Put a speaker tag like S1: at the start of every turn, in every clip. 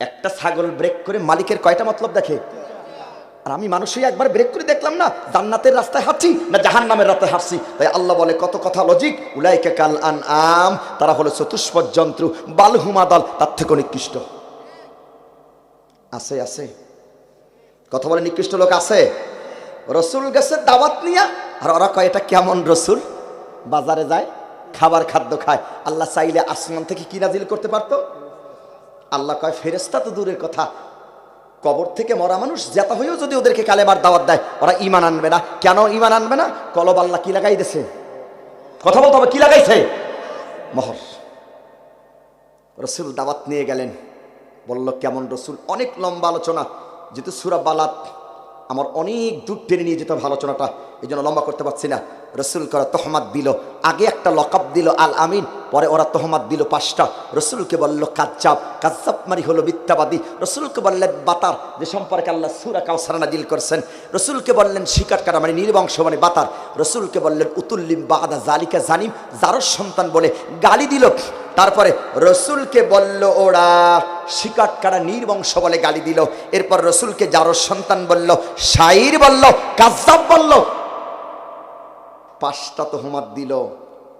S1: একটা ছাগল ব্রেক করে মালিকের কয়টা মতলব দেখে? আর আমি মানুষই একবার ব্রেক করে দেখলাম না, জান্নাতের রাস্তায় হাঁটছি না জাহান নামের রাস্তায় হাঁটছি। তাই আল্লাহ বলে, কত কথা লজিক উলাইকে কাল আন আম তারা হলো চতুষ্পদ যন্ত্র বালহুমা দল, তার থেকে নিকৃষ্ট। আছে আছে। কথা বলে নিকৃষ্ট লোক আছে? রসুল গেছে দাওয়াত নিয়া, আর ওরা কয়, এটা কেমন রসুল? বাজারে যায়, খাবার খাদ্য খায়। আল্লাহ চাইলে আসমান থেকে কি নাজিল করতে পারতো? আল্লাহ কয় ফেরেস্তা তো দূরের কথা। কবর থেকে মরা মানুষ জেতা হয়েও যদি ওদেরকে কালেমার দাওয়াত দেয়, ওরা ইমান আনবে না। কেন ইমান আনবে না? কলব আল্লাহ কি লাগাই দিছে কথা বলতে হবে, কি লাগাইছে? মহর। রসুল দাওয়াত নিয়ে গেলেন। বলল, কেমন রসুল? অনেক লম্বা আলোচনা। যেহেতু সুরা বালাত, আমার অনেক দূর টেনে নিয়ে যেতে হবে আলোচনাটা। এই জন্য লম্বা করতে পারছি না। রসুল করা তহমাত দিল। আগে একটা লকআপ দিল আল আমিন, পরে ওরা তহমাত দিল পাঁচটা। রসুলকে বলল, কাজ্জাব কাজ্জাব মারি হলো মিথ্যাবাদী। রসুলকে বললেন, বাতার, যে সম্পর্কে আল্লাহ সুরা কাউসারা নাজিল করছেন। রসুলকে বললেন শিকার কারা মানে নির্বংশ মানে বাতার। রসুলকে বললেন, উতুল্লিম বাদা জালিকা জানিম যারও সন্তান বলে গালি দিল। তারপরে রসুলকে বলল, ওরা শিকাট কারা নির্বংশ বলে গালি দিল। এরপর রসুলকে যারো সন্তান বলল, শাইর বলল, কাজ্জাব বলল পাঁচটা তোহমাত দিল,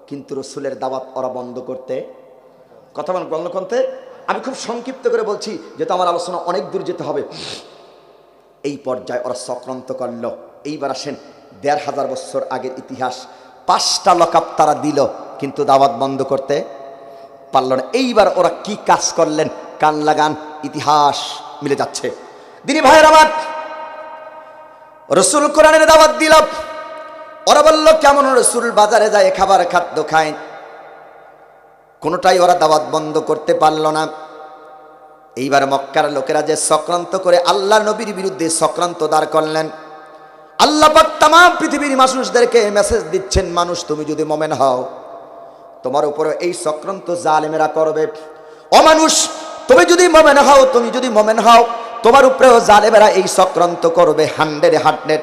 S1: কিন্তু রসুলের দাওয়াত ওরা বন্ধ করতে। কথা বল বন্ধ করতে আমি খুব সংক্ষিপ্ত করে বলছি, যেহেতু আমার আলোচনা অনেক দূর যেতে হবে। এই পর্যায়ে ওরা সক্রান্ত করল। এইবার আসেন, দেড় হাজার বছর আগের ইতিহাস। পাঁচটা লকআপ তারা দিল, কিন্তু দাওয়াত বন্ধ করতে পারল না। এইবার ওরা কি কাজ করলেন? কান লাগান, ইতিহাস মিলে যাচ্ছে। দিনী ভাইয়ের আমার, রসুল কোরআনের দাওয়াত দিল। ওরা বলল, কেমন রসুল বাজারে যায়, খাবার খাদ্য খায়? কোনোটাই ওরা দাওয়াত বন্ধ করতে পারল না। এইবার মক্কার লোকেরা যে সক্রান্ত করে আল্লাহ নবীর বিরুদ্ধে সক্রান্ত দাঁড় করলেন। আল্লাহ তাম পৃথিবীর মানুষদেরকে মেসেজ দিচ্ছেন, মানুষ, তুমি যদি মোমেন হও, তোমার উপরে এই চক্রান্ত জালেমেরা করবে। অমানুষ তুমি যদি মোমেন হও, তুমি যদি মোমেন হও, তোমার উপরেও জালেমেরা এই সক্রান্ত করবে, হান্ড্রেড হান্ড্রেড।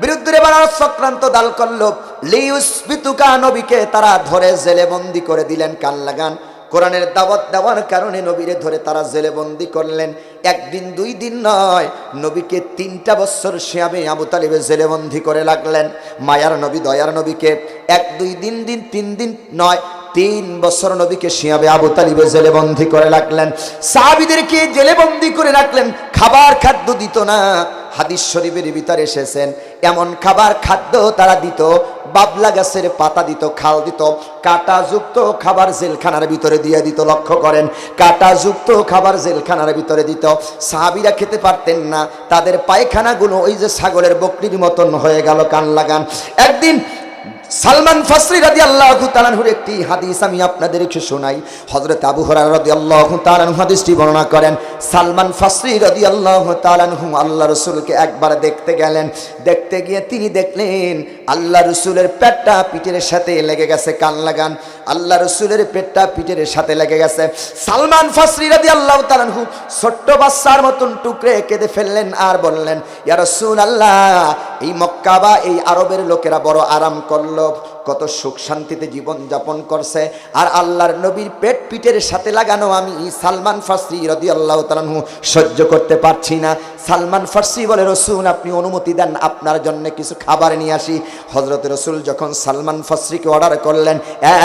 S1: বিরুদ্ধে এবার চক্রান্ত দাল করল। লিউসবিতুকা নবীকে তারা ধরে জেলে বন্দি করে দিলেন কান লাগান। কোরআনের দাওয়াত দেওয়ার কারণে নবীরে ধরে তারা জেলে বন্দি করলেন। একদিন, দুই দিন নয়, নবীকে তিনটা বছর শিয়াবে আবু তালিবে জেলে বন্দি করে লাগলেন মায়ার নবী, দয়ার নবীকে এক, দুই দিন দিন, তিন দিন নয়, তিন বছর নবীকে শিয়াবে আবু তালিবে জেলে বন্দি করে রাখলেন। সাহাবিদেরকে জেলে বন্দি করে রাখলেন। খাবার খাদ্য দিত না। হাদিস শরীফের ভিতরে এসেছেন এমন খাবার খাদ্য তারা দিত, বাবলা গাছের পাতা দিত, খাল দিত, কাটাযুক্ত খাবার জেলখানার ভিতরে দিয়ে দিত, লক্ষ্য করেন, কাটাযুক্ত খাবার জেলখানার ভিতরে দিত। সাহাবিরা খেতে পারতেন না, তাদের পায়খানাগুলো ওই যে ছাগলের বকরির মতন হয়ে গেল কান লাগান। একদিন সালমান ফাসরি রাদি আল্লাহ তালানহুর একটি হাদিস আমি আপনাদের আপনাদেরকে শোনাই। হজরত আবু হরার রাদি আল্লাহ তালানহু হাদিসটি বর্ণনা করেন, সালমান ফাসরি রাদি আল্লাহ তালানহু আল্লাহ রসুলকে একবার দেখতে গেলেন। দেখতে গিয়ে তিনি দেখলেন, আল্লাহ রসুলের পেটটা পিঠের সাথে লেগে গেছে, কান লাগান। আল্লাহ রসুলের পেটটা পিঠের সাথে লেগে গেছে। সালমান ফাসরি রাদি আল্লাহ তালানহু ছোট্ট বাচ্চার মতন টুকরে কেঁদে ফেললেন আর বললেন, ইয়া রসুল আল্লাহ এই মক্কা বা এই আরবের লোকেরা বড় আরাম করল। of কত সুখ শান্তিতে জীবন যাপন করছে। আর আল্লাহর নবীর পেট পিঠের সাথে লাগানো আমি সালমান ফার্সি রদি আল্লাহ তালানহু সহ্য করতে পারছি না। সালমান ফার্সি বলে, রসুল, আপনি অনুমতি দেন, আপনার জন্য কিছু খাবার নিয়ে আসি। হজরত রসুল যখন সালমান ফার্সিকে অর্ডার করলেন,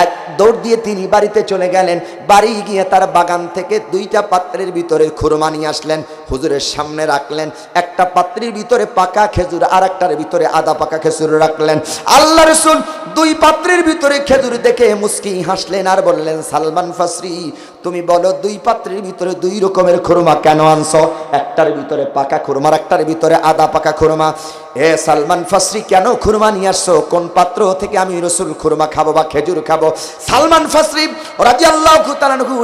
S1: এক দৌড় দিয়ে তিনি বাড়িতে চলে গেলেন। বাড়ি গিয়ে তার বাগান থেকে দুইটা পাত্রের ভিতরে খুরমা নিয়ে আসলেন, হুজুরের সামনে রাখলেন। একটা পাত্রের ভিতরে পাকা খেজুর আর একটার ভিতরে আদা পাকা খেজুর রাখলেন। আল্লাহ রসুল দুই পাত্রের ভিতরে খেজুর দেখে মুস্কি হাসলেন আর বললেন, সালমান ফাসরি, তুমি বলো দুই পাত্রের ভিতরে দুই রকমের খুরমা কেন আনছো? একটার ভিতরে পাকা খুরমা, আর একটার ভিতরে আদা পাকা খুরমা। এ সালমান ফাসরি, কেন খুরমা নিয়ে আসছো? কোন পাত্র থেকে আমি রসুল খুরমা খাব বা খেজুর খাব? সালমান ফাসরি রাজি আল্লাহ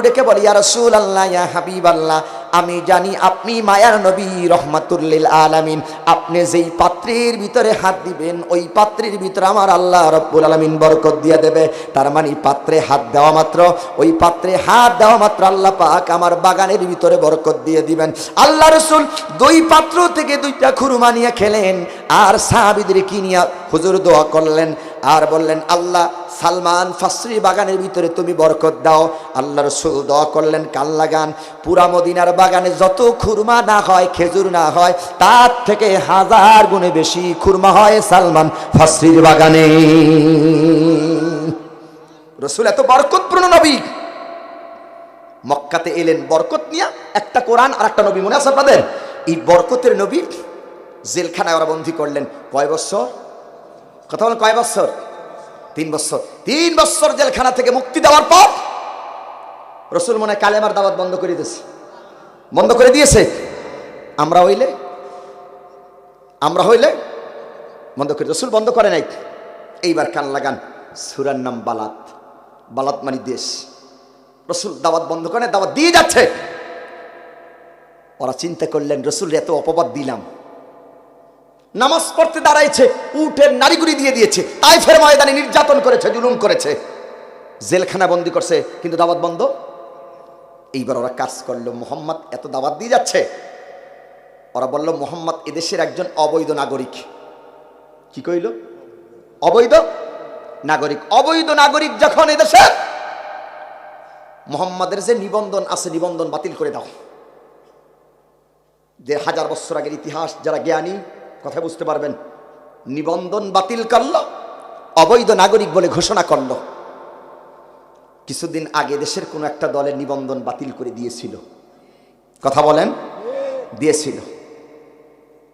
S1: ডেকে বলি, ইয়া রসুল আল্লাহ হাবিব আল্লাহ আমি জানি আপনি মায়ার নবী, রহমাতুল্লিল আলামিন। আপনি যেই পাত্রের ভিতরে হাত দিবেন, ওই পাত্রের ভিতরে আমার আল্লাহ রব্বুল আলামিন বরকত দিয়ে দেবে। তার মানে পাত্রে হাত দেওয়া মাত্র, ওই পাত্রে হাত দেওয়া মাত্র আল্লাহ পাক আমার বাগানের ভিতরে বরকত দিয়ে দিবেন। আল্লাহ রসুল দুই পাত্র থেকে দুইটা খুরমা নিয়ে খেলেন, আর সাহাবিদের কিনিয়া হুজুর দোয়া করলেন? আর বললেন, আল্লাহ, সালমান, ফাসরি বাগানের ভিতরে তুমি বরকত দাও। আল্লাহ রসুল দোয়া করলেন কাল্লাগান পুরা মদিনার বাগানে যত খুরমা না হয়, খেজুর না হয়, তার থেকে হাজার গুণে বেশি খুরমা হয় সালমান ফাসরির বাগানে। রসুল এত বরকতপূর্ণ নবী। মক্কাতে এলেন, বরকত নিয়ে একটা কোরআন আর একটা নবী মনে আছে আপনাদের? এই বরকতের নবী জেলখানায় ওরা বন্দি করলেন। কয় বছর? কথা বলেন কয় বছর? তিন বছর। তিন বছর জেলখানা থেকে মুক্তি দেওয়ার পর রসুল মনে কালেমার দাওয়াত বন্ধ করে দিয়েছে। বন্ধ করে দিয়েছে? আমরা হইলে? আমরা হইলে? বন্ধ করে রসুল বন্ধ করে নাই। এইবার কান লাগান। সুরার নাম বালাত। বালাত মানে দেশ। রসুল দাওয়াত বন্ধ করে দাওয়াত দিয়ে যাচ্ছে। ওরা চিন্তা করলেন রসুল এত অপবাদ দিলাম। নামাজ পড়তে দাঁড়াইছে উঠের নারীগুড়ি দিয়ে দিয়েছে তাই ফের ময়দানে নির্যাতন করেছে, জুলুম করেছে। জেলখানা বন্দি করছে, কিন্তু দাওয়াত বন্ধ। এইবার ওরা কাজ করল, মোহাম্মদ এত দাওয়াত দিয়ে যাচ্ছে। ওরা বলল, মোহাম্মদ এদেশের একজন অবৈধ নাগরিক। কি কইল? অবৈধ? নাগরিক। অবৈধ নাগরিক যখন এদেশে, মোহাম্মদের যে নিবন্ধন আছে, নিবন্ধন বাতিল করে দাও। যে হাজার বছর আগের ইতিহাস, যারা জ্ঞানী কথা বুঝতে পারবেন। নিবন্ধন বাতিল করল, অবৈধ নাগরিক বলে ঘোষণা করল। কিছুদিন আগে দেশের কোনো একটা দলের নিবন্ধন বাতিল করে দিয়েছিল। কথা বলেন, দিয়েছিল।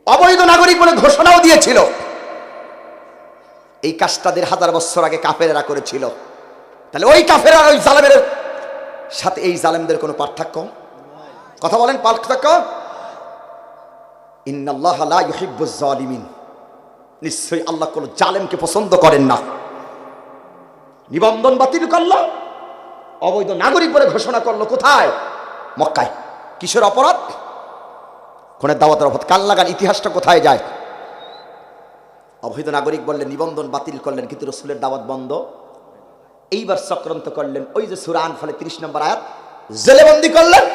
S1: অবৈধ নাগরিক বলে ঘোষণাও দিয়েছিল। এই কাজটাদের হাজার বছর আগে কাফেরেরা করেছিল। তাহলে ওই কাফেরা ওই জালেমের সাথে এই জালেমদের কোনো পার্থক্য? কথা বলেন, পার্থক্য? ইন্নাল্লাহ নিশ্চয়ই আল্লাহ কোনো জালেমকে পছন্দ করেন না। নিবন্ধন বাতিল করল, অবৈধ নাগরিক বলে ঘোষণা করল, কোথায়? মক্কায়। কিসের অপরাধ? কোন দাওয়াতের অপরাধ। কাল লাগান, ইতিহাসটা কোথায় যায়? অবৈধ নাগরিক বললেন নিবন্ধন বাতিল করলেন, কিন্তু রসুলের দাওয়াত বন্ধ। এইবার চক্রান্ত করলেন, ওই যে সুরান ফলে তিরিশ নম্বর আয়াত, জেলেবন্দি করলেন।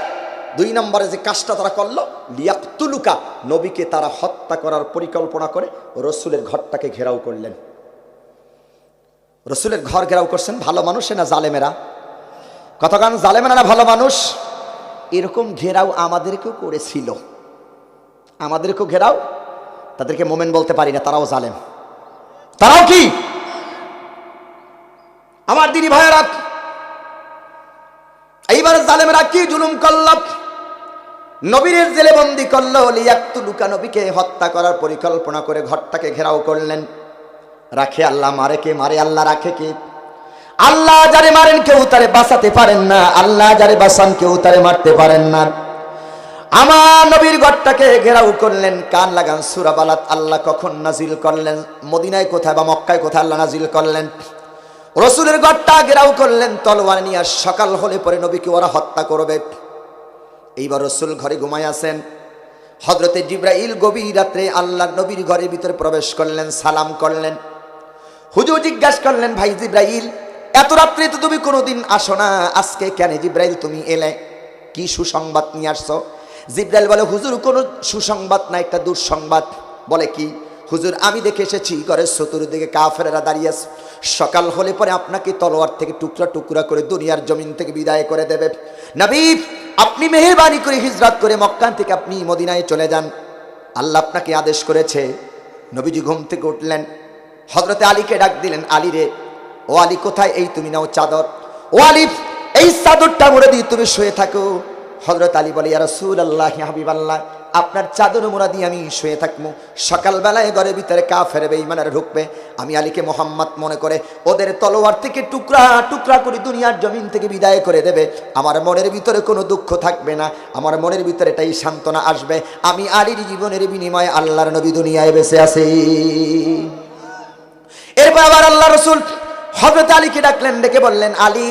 S1: দুই নম্বরে যে কাজটা তারা করল, লিয়াকতুলুকা, নবীকে তারা হত্যা করার পরিকল্পনা করে রসুলের ঘরটাকে ঘেরাও করলেন। রসুলের ঘর ঘেরাও করছেন, ভালো মানুষে না জালেমেরা? কতক্ষণ জালেমেরা না ভালো মানুষ? এরকম ঘেরাও আমাদেরকেও করেছিল। আমাদেরকেও ঘেরাও, তাদেরকে মোমেন বলতে পারি না, তারাও জালেম। তারাও কি? আমার দিদি ভাইয়েরা, এইবার জালেমেরা কি জুলুম করল? নবীরের জেলে বন্দি করল লিয়াক্তু লুকা নবীকে হত্যা করার পরিকল্পনা করে ঘরটাকে ঘেরাও করলেন। রাখে আল্লাহ, মারে কে? মারে আল্লাহ, রাখে কে? আল্লাহ যারে মারেন কেউ তারে বাঁচাতে পারেন না, আল্লাহ যারে বাঁচান কেউ তারে মারতে পারেন না। আমার নবীর ঘরটাকে ঘেরাও করলেন, কান লাগান সুরাবালাত আল্লাহ কখন নাজিল করলেন? মদিনায় কোথায় বা মক্কায় কোথায় আল্লাহ নাজিল করলেন? রসুলের ঘরটা ঘেরাও করলেন, তলোয়ার নিয়ে সকাল হলে পরে নবীকে ওরা হত্যা করবে। এইবার রসুল ঘরে ঘুমায় আসেন। হজরতে জিব্রাইল গভীর রাত্রে আল্লাহ নবীর ঘরের ভিতরে প্রবেশ করলেন, সালাম করলেন। হুজুর জিজ্ঞাসা করলেন, ভাই জিব্রাইল, এত রাত্রে তো তুমি কোনোদিন আসো না, আজকে কেন জিব্রাইল তুমি এলে? কি সুসংবাদ নিয়ে আসছো? জিব্রাইল বলে, হুজুর, কোনো সুসংবাদ না, একটা দুঃসংবাদ। বলে কি, হুজুর, আমি দেখে এসেছি, ঘরের চতুর্দিকে কাফেরা দাঁড়িয়ে সকাল হলে পরে আপনাকে তলোয়ার থেকে টুকরা টুকরা করে দুনিয়ার জমিন থেকে বিদায় করে দেবে। নবী আপনি মেহরবানি করে হিজরাত করে মক্কান থেকে আপনি মদিনায় চলে যান। আল্লাহ আপনাকে আদেশ করেছে, নবীজি ঘুম থেকে উঠলেন হজরতে আলীকে ডাক দিলেন, আলী রে, ও আলী কোথায়? এই তুমি নাও চাদর। ও আলী, এই চাদরটা মুড়ে দিয়ে তুমি শুয়ে থাকো। হজরত আলী বলে ইয়ারসুল আল্লাহ হাবিব আল্লাহ আপনার চাদর মোড়া দিয়ে আমি শুয়ে থাকব। সকালবেলায় ঘরের ভিতরে কা ফেরবে ইমানের ঢুকবে। আমি আলীকে মোহাম্মদ মনে করে ওদের তলোয়ার থেকে টুকরা টুকরা করে দুনিয়ার জমিন থেকে বিদায় করে দেবে। আমার মনের ভিতরে কোনো দুঃখ থাকবে না। আমার মনের ভিতরে এটাই সান্ত্বনা আসবে। আমি আলীর জীবনের বিনিময়ে আল্লাহর নবী দুনিয়ায় বেঁচে আছি। এরপর আবার আল্লাহ রসুল হজরত আলীকে ডাকলেন, ডেকে বললেন, আলী,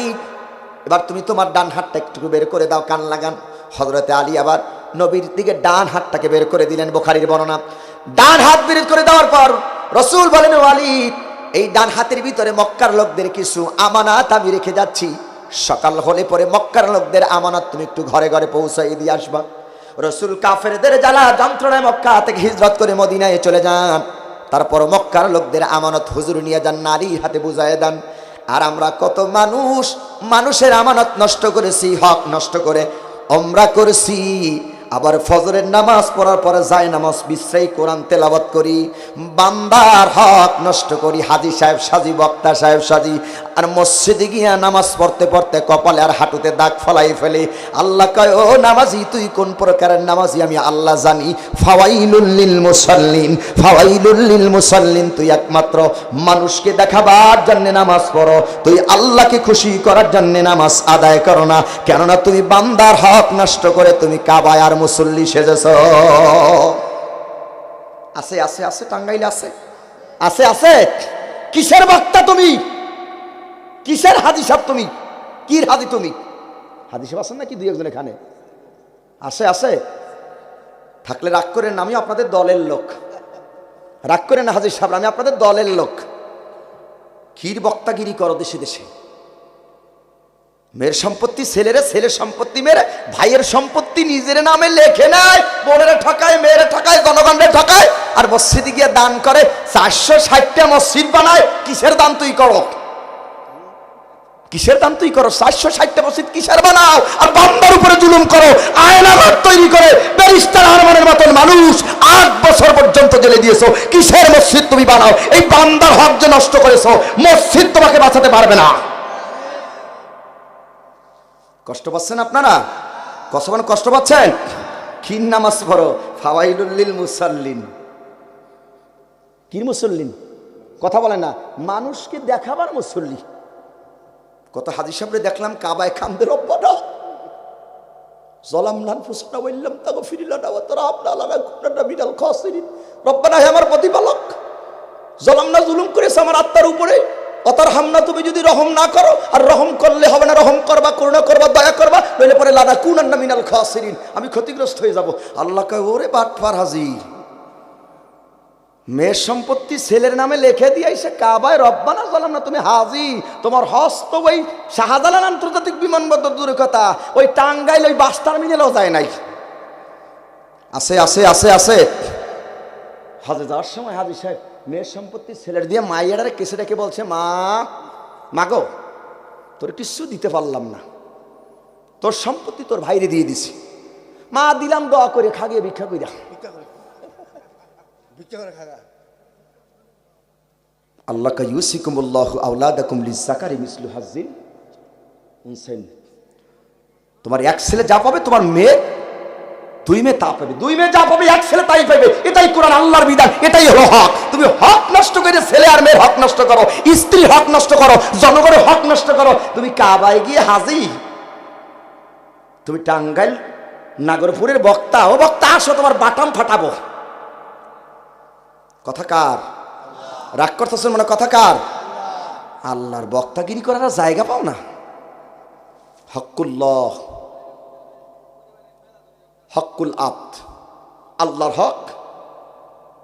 S1: এবার তুমি তোমার ডান হাতটা একটু বের করে দাও, কান লাগান। হজরতে আলী আবার নবীর দিকে ডান হাতটাকে বের করে দিলেন বোখারির বর্ণনা। ডান হাত বের করে দেওয়ার পর রসুল বলেন ও আলী এই ডান হাতের ভিতরে মক্কার লোকদের কিছু আমানাত আমি রেখে যাচ্ছি। সকাল হলে পরে মক্কার লোকদের আমানত তুমি একটু ঘরে ঘরে পৌঁছাই দিয়ে আসবা। রসুল কাফেরদের জ্বালা যন্ত্রণায় মক্কা থেকে হিজরত করে মদিনায় চলে যান। তারপর মক্কার লোকদের আমানত হুজুর নিয়ে যান নারীর হাতে বুঝায় দেন। আর আমরা কত মানুষ, মানুষের আমানত নষ্ট করেছি, হক নষ্ট করে আমরা করেছি। আবার ফজরের নামাজ পড়ার পরে যায় নামাজ বিশ্রাই কোরআন তেলাবত করি, বান্দার হক নষ্ট করি, হাজি সাহেব সাজি, বক্তা সাহেব সাজি, আর মসজিদে গিয়া নামাজ পড়তে পড়তে কপালে আর হাঁটুতে দাগ ফলাই ফেলে। আল্লাহ কয়, ও নামাজি, তুই কোন প্রকারের নামাজি? আমি আল্লাহ জানি। ফাওয়াইলুল্লিল মুসাল্লিন ফাওয়াইলুল্লিল মুসাল্লিন, তুই একমাত্র মানুষকে দেখাবার জন্য নামাজ পড়ো। তুই আল্লাহকে খুশি করার জন্য নামাজ আদায় করো না। কেননা, তুমি বান্দার হক নষ্ট করে তুমি কাবায় আর মুসল্লি সেজেছ। আছে আছে আছে, টাঙ্গাইলে আছে। আছে আছে। কিসের বক্তা তুমি? কিসের সাহেব তুমি? কির হাজি তুমি? সাহেব আছেন নাকি দুই একজন এখানে? আছে আছে। থাকলে রাগ করেন আমি আপনাদের দলের লোক। রাগ করেন হাজির সাহেব, আমি আপনাদের দলের লোক। ক্ষীর বক্তাগিরি করো দেশে দেশে। মেয়ের সম্পত্তি ছেলেরা, ছেলের সম্পত্তি মেয়ের, ভাইয়ের সম্পত্তি নিজের নামে লেখে নেয়, বোনেরা ঠকায়, মেয়েরা ঠকায়, জনগণের ঠকায়, আর মসজিদে গিয়ে দান করে, চারশো ষাটটা মসজিদ বানায়, কিসের দান তুই করো? কিসের দান তুই করো? চারশো ষাটটা মসজিদ কিসের বানাও? আর বান্দার উপরে জুলুম করো, আয়নাঘর তৈরি করে, ব্যারিস্টার হারমানের মতন মানুষ আট বছর পর্যন্ত জেলে দিয়েছ, কিসের মসজিদ তুমি বানাও? এই বান্দার হক যে নষ্ট করেছ, মসজিদ তোমাকে বাঁচাতে পারবে না। কষ্ট পাচ্ছেন আপনারা? কষ্ট মানে কষ্ট পাচ্ছেন? খিন নামাজ পড়ো। ফাওয়াইলুল্লিল মুসাল্লিন। কি মুসল্লিন? কথা বলে না। মানুষকে দেখাবার মুসল্লি। কত হাজি সাহেবরে দেখলাম কাবায় খামদের অব্বাটা রব্বানা আমার প্রতিপালক। জলাম না জুলুম করেছে আমার আত্মার উপরে। অতর হামনা তুমি যদি রহম না করো, আর রহম করলে হবে না, রহম করবা, করুণা করবা, দয়া করবা, নইলে পরে লাদা কুনান্না মিনাল খাসিরিন, আমি ক্ষতিগ্রস্ত হয়ে যাব। আল্লাহ কয়, ওরে বাটপার হাজির, মেয়ের সম্পত্তি ছেলের নামে লিখে দিয়ে এসে কাবায় রব্বানা জানাম না তুমি হাজি তোমার হস্ত ওই শাহজালাল আন্তর্জাতিক বিমানবন্দর দূরের কথা, ওই টাঙ্গাইল ওই বাস টার্মিনালও যায় নাই। আছে আছে আছে আছে। হাজে যাওয়ার সময় হাজি সাহেব মেয়ের সম্পত্তি ছেলের দিয়ে মাইয়াডারে কেসে রেখে বলছে মা মাগো তোর কিচ্ছু দিতে পারলাম না। তোর সম্পত্তি তোর ভাইরে দিয়ে দিছি। মা দিলাম দোয়া করে খাগিয়ে ভিক্ষা কইরা। আল্লাহ ইউসিকুমুল্লাহ আউলাদাকুম লিজাকারি মিসলু হাজিল উনসাইন তোমার এক ছেলে যা পাবে তোমার মেয়ে দুই মেয়ে তা পাবে, দুই মেয়ে যা পাবে, এক ছেলে তাই পাবে। এটাই কোরআন, আল্লাহর বিধান, এটাই হলো হক। তুমি হক নষ্ট করে ছেলে আর মেয়ের হক নষ্ট করো স্ত্রী হক নষ্ট করো, জনগণের হক নষ্ট করো। তুমি কাবায় গিয়ে হাজি তুমি টাঙ্গাইল, নাগরপুরের বক্তা, ও বক্তা, আসো, তোমার বাটাম ফাটাবো। কথা কার? রাগ করতেছেন মানে কথা কার? আল্লাহর বক্তাগিরি করার জায়গা পাও না। হকুল্লাহ। হকুল আত আল্লাহর হক,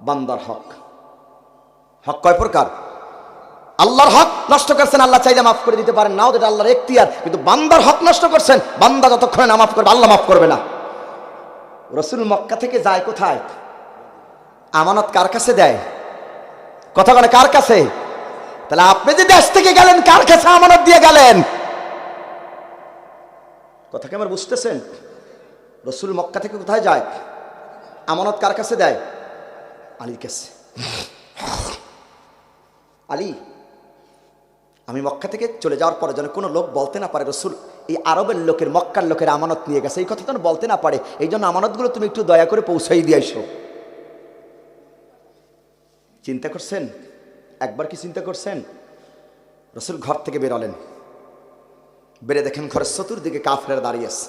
S1: বান্দার হক। হক কয় প্রকার? আল্লাহর হক নষ্ট করছেন, আল্লাহ চাইলে মাফ করে দিতে পারেন। নাও এটা আল্লাহর এখতিয়ার, কিন্তু বান্দার হক নষ্ট করছেন, বান্দা যতক্ষণে না মাফ করবে, আল্লাহ মাফ করবে না। রসুল মক্কা থেকে যায় কোথায়? আমানত কার কাছে দেয়? কথা বলে কার কাছে? তাহলে আপনি যে দেশ থেকে গেলেন, কার কাছে আমানত দিয়ে গেলেন? কথা কি আমার বুঝতেছেন? রসুল মক্কা থেকে কোথায় যায়? আমানত কার কাছে দেয়? আলীর কাছে। আলী, আমি মক্কা থেকে চলে যাওয়ার পরে যেন কোনো লোক বলতে না পারে, রসুল, এই আরবের লোকের, মক্কার লোকের আমানত নিয়ে গেছে। এই কথা যেন বলতে না পারে, এই জন্য আমানতগুলো তুমি একটু দয়া করে পৌঁছাই দিয়ে এসো। চিন্তা করছেন? একবার কি চিন্তা করছেন? রসুল ঘর থেকে বেরোলেন। বেড়ে দেখেন ঘরের চতুর্দিকে কাফের দাঁড়িয়ে আছে।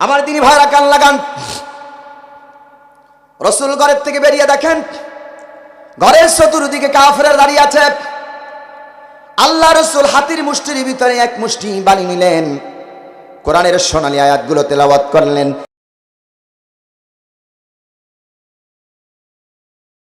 S1: আমার তিনি ভাইরা কান লাগান। রসুল ঘরের থেকে বেরিয়ে দেখেন, ঘরের চতুর্দিকে কাফের দাঁড়িয়ে আছে। আল্লাহ রসুল হাতির মুষ্টির ভিতরে এক মুষ্টি বালি নিলেন। কোরআনের সোনালী আয়াতগুলো তেলাওয়াত করলেন।